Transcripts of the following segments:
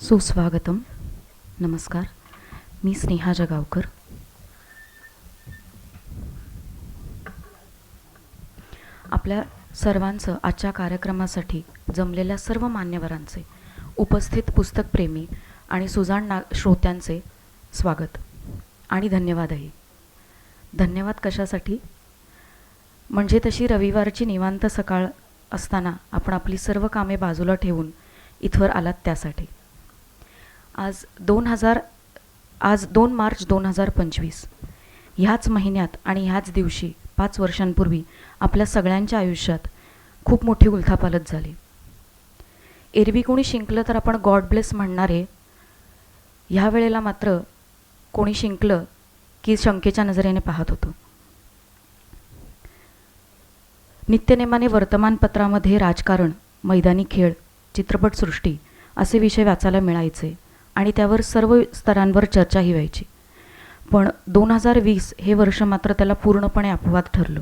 सुस्वागतम. नमस्कार. मी स्नेहा जगावकर. आपल्या सर्वांचं आजच्या कार्यक्रमासाठी जमलेल्या सर्व मान्यवरांचे उपस्थित पुस्तकप्रेमी आणि सुजाण ना श्रोत्यांचे स्वागत आणि धन्यवादही. धन्यवाद कशासाठी? म्हणजे तशी रविवारची निवांत सकाळ असताना आपण आपली सर्व कामे बाजूला ठेवून इथवर आलात त्यासाठी. आज दोन हजार आज दोन मार्च दोन हजार पंचवीस. ह्याच महिन्यात आणि ह्याच दिवशी पाच वर्षांपूर्वी आपल्या सगळ्यांच्या आयुष्यात खूप मोठी उलथापालत झाली. एरवी कोणी शिंकलं तर आपण गॉड ब्लेस म्हणणारे ह्या वेळेला मात्र कोणी शिंकलं की शंकेच्या नजरेने पाहत होतो. नित्यनेमाने वर्तमानपत्रामध्ये राजकारण मैदानी खेळ चित्रपटसृष्टी असे विषय वाचायला मिळायचे. आणि त्यावर सर्व स्तरांवर चर्चाही व्हायची. पण दोन हजार वीस हे वर्ष मात्र त्याला पूर्णपणे अपवाद ठरलं.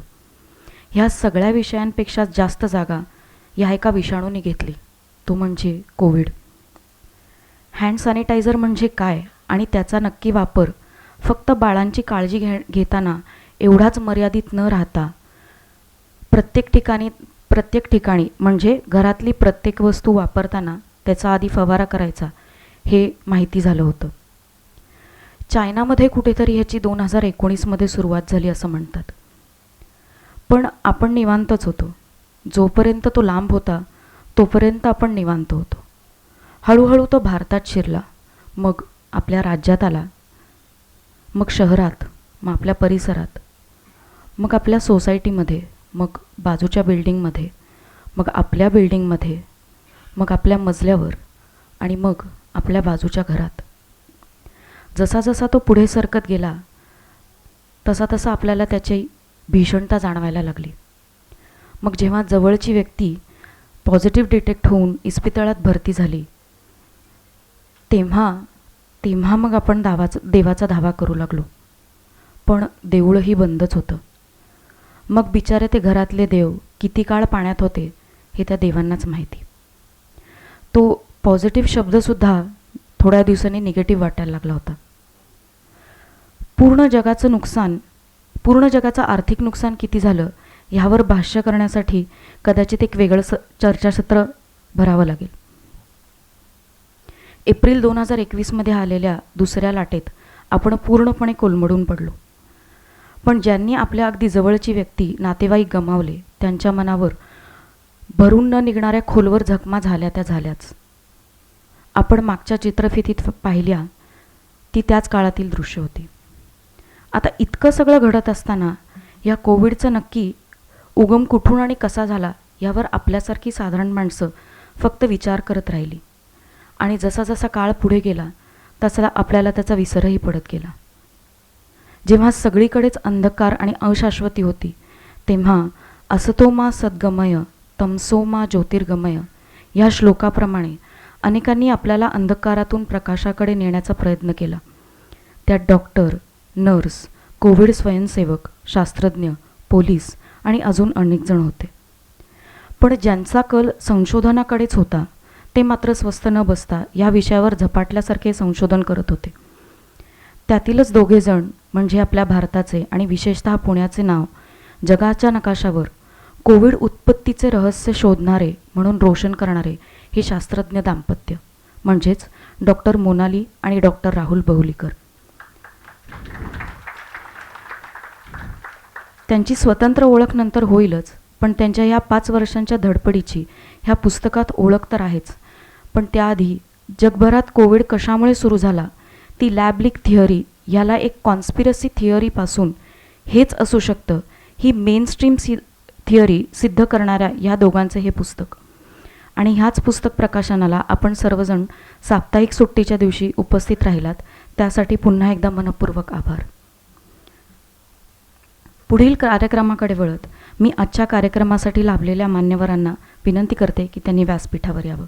ह्या सगळ्या विषयांपेक्षा जास्त जागा ह्या एका विषाणूने घेतली. तो म्हणजे कोविड. हँड सॅनिटायझर म्हणजे काय आणि त्याचा नक्की वापर फक्त बाळांची काळजी घे घेताना एवढाच मर्यादित न राहता प्रत्येक ठिकाणी प्रत्येक ठिकाणी म्हणजे घरातली प्रत्येक वस्तू वापरताना त्याचा आधी फवारा करायचा. हे माहिती झालं होतं. चायनामध्ये कुठेतरी ह्याची दोन हजार एकोणीसमध्ये सुरुवात झाली असं म्हणतात. पण आपण निवांतच होतो. जोपर्यंत तो लांब होता तोपर्यंत आपण निवांत होतो. हळूहळू तो भारतात शिरला. मग आपल्या राज्यात आला. मग शहरात मग आपल्या परिसरात. मग आपल्या सोसायटीमध्ये मग बाजूच्या बिल्डिंगमध्ये मग आपल्या बिल्डिंगमध्ये मग आपल्या मजल्यावर आणि मग आपल्या बाजूच्या घरात. जसा जसा तो पुढे सरकत गेला तसा तसा आपल्याला त्याची भीषणता जाणवायला लागली. मग जेव्हा जवळची व्यक्ती पॉझिटिव्ह डिटेक्ट होऊन इस्पितळात भरती झाली तेव्हा तेव्हा मग आपण दावाचा देवाचा धावा करू लागलो. पण देऊळही बंदच होतं. मग बिचारे ते घरातले देव किती काळ पाण्यात होते हे त्या देवांनाच माहिती. तो पॉझिटिव्ह शब्दसुद्धा थोड्या दिवसांनी निगेटिव्ह वाटायला लागला होता. पूर्ण जगाचं नुकसान पूर्ण जगाचं आर्थिक नुकसान किती झालं ह्यावर भाष्य करण्यासाठी कदाचित एक वेगळं स चर्चासत्र भरावं लागेल. एप्रिल दोन हजार एकवीसमध्ये आलेल्या दुसऱ्या लाटेत आपण पूर्णपणे कोलमडून पडलो. पण ज्यांनी आपल्या अगदी जवळची व्यक्ती नातेवाईक गमावले त्यांच्या मनावर भरून न निघणाऱ्या खोलवर जखमा झाल्या त्या झाल्याच. आपण मागच्या चित्रफितीत पाहिल्या ती त्याच काळातील दृश्य होती. आता इतकं सगळं घडत असताना या कोविडचं नक्की उगम कुठून आणि कसा झाला यावर आपल्यासारखी साधारण माणसं फक्त विचार करत राहिली. आणि जसा जसा काळ पुढे गेला तसा आपल्याला त्याचा विसरही पडत गेला. जेव्हा सगळीकडेच अंधकार आणि अशाश्वती होती तेव्हा असतो मा सद्गमय तमसो मा ज्योतिर्गमय या श्लोकाप्रमाणे अनेकांनी आपल्याला अंधकारातून प्रकाशाकडे नेण्याचा प्रयत्न केला. त्यात डॉक्टर नर्स कोविड स्वयंसेवक शास्त्रज्ञ पोलीस आणि अजून अनेक जण होते. पण ज्यांचा कल संशोधनाकडेच होता ते मात्र स्वस्त न बसता या विषयावर झपाटल्यासारखे संशोधन करत होते. त्यातीलच दोघेजण म्हणजे आपल्या भारताचे आणि विशेषतः पुण्याचे नाव जगाच्या नकाशावर कोविड उत्पत्तीचे रहस्य शोधणारे म्हणून रोशन करणारे हे शास्त्रज्ञ दाम्पत्य. म्हणजेच डॉक्टर मोनाली आणि डॉक्टर राहुल बहुलीकर त्यांची स्वतंत्र ओळख नंतर होईलच पण त्यांच्या ह्या पाच वर्षांच्या धडपडीची ह्या पुस्तकात ओळख तर आहेच. पण त्याआधी जगभरात कोविड कशामुळे सुरू झाला ती लॅबलिक थिअरी ह्याला एक कॉन्स्पिरसी थिअरीपासून हेच असू शकतं ही मेनस्ट्रीम सी थिअरी सिद्ध करणाऱ्या ह्या दोघांचं हे पुस्तक. आणि ह्याच पुस्तक प्रकाशनाला आपण सर्वजण साप्ताहिक सुट्टीच्या दिवशी उपस्थित राहिलात त्यासाठी पुन्हा एकदा मनपूर्वक आभार. पुढील कार्यक्रमाकडे वळत मी आजच्या कार्यक्रमासाठी लाभलेल्या मान्यवरांना विनंती करते की त्यांनी व्यासपीठावर यावं.